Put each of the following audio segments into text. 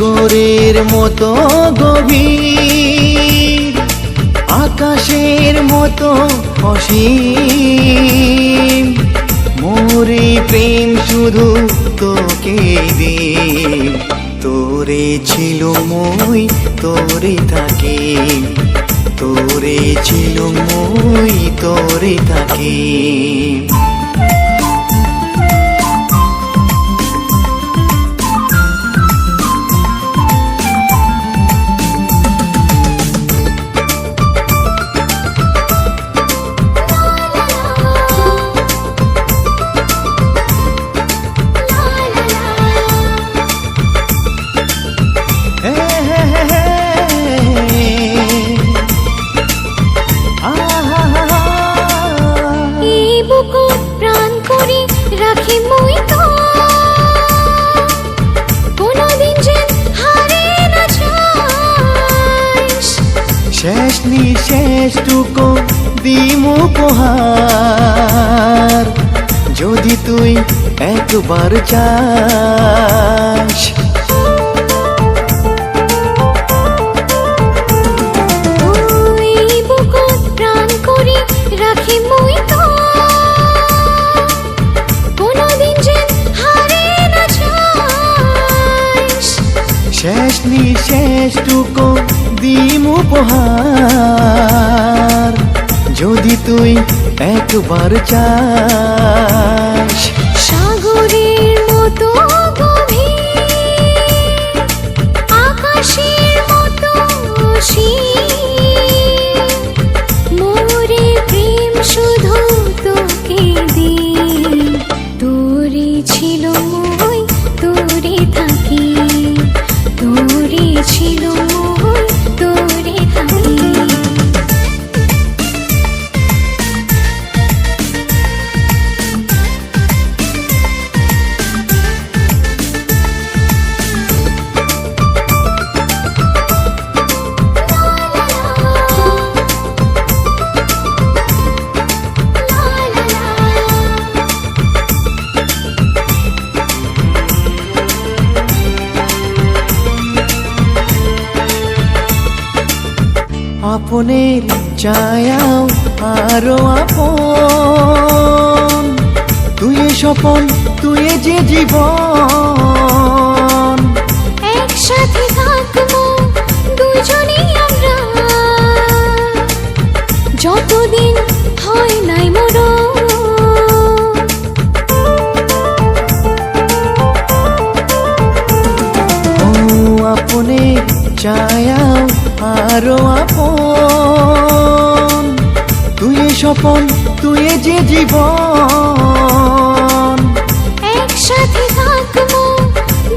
সাগরের মতো গভীর, আকাশের মতো অসীম। মোরে প্রেম শুধু তোকে দে, তোরে ছিল মই, তোরে থাকে তোরে ছিল মই, তোরে থাকে শেষ নিশেষ টুকু দিমু উপহার। যদি তুই একবার চাস শেষ নিশেষ টুকু দিমু উপহার। যদি তুই একবার চাস। সাগরের মতো আপনের ছায়াও আরও আপন। তুই এ স্বপন তুই যে জীবন। একসাথে থাকব দুজনেই আমরা। যতদিন হয় নাই মরণ। ও আপনের ছায়াও আরও আপন। স্বপন তুই যে জীবন। একসাথে থাকব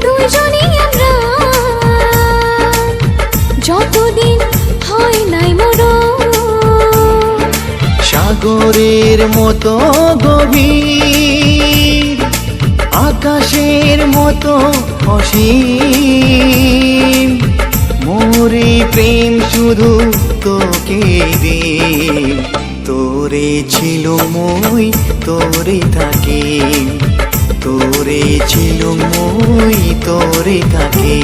দুজনেই আমরা। যতদিন হয় নাই মরণ। সাগরের মতো গভীর আকাশের মতো অসীম। মোরে প্রেম শুধু তোকে দে তোরে ছিল মই তোরে থাকে তোরে ছিল মই তোরে থাকে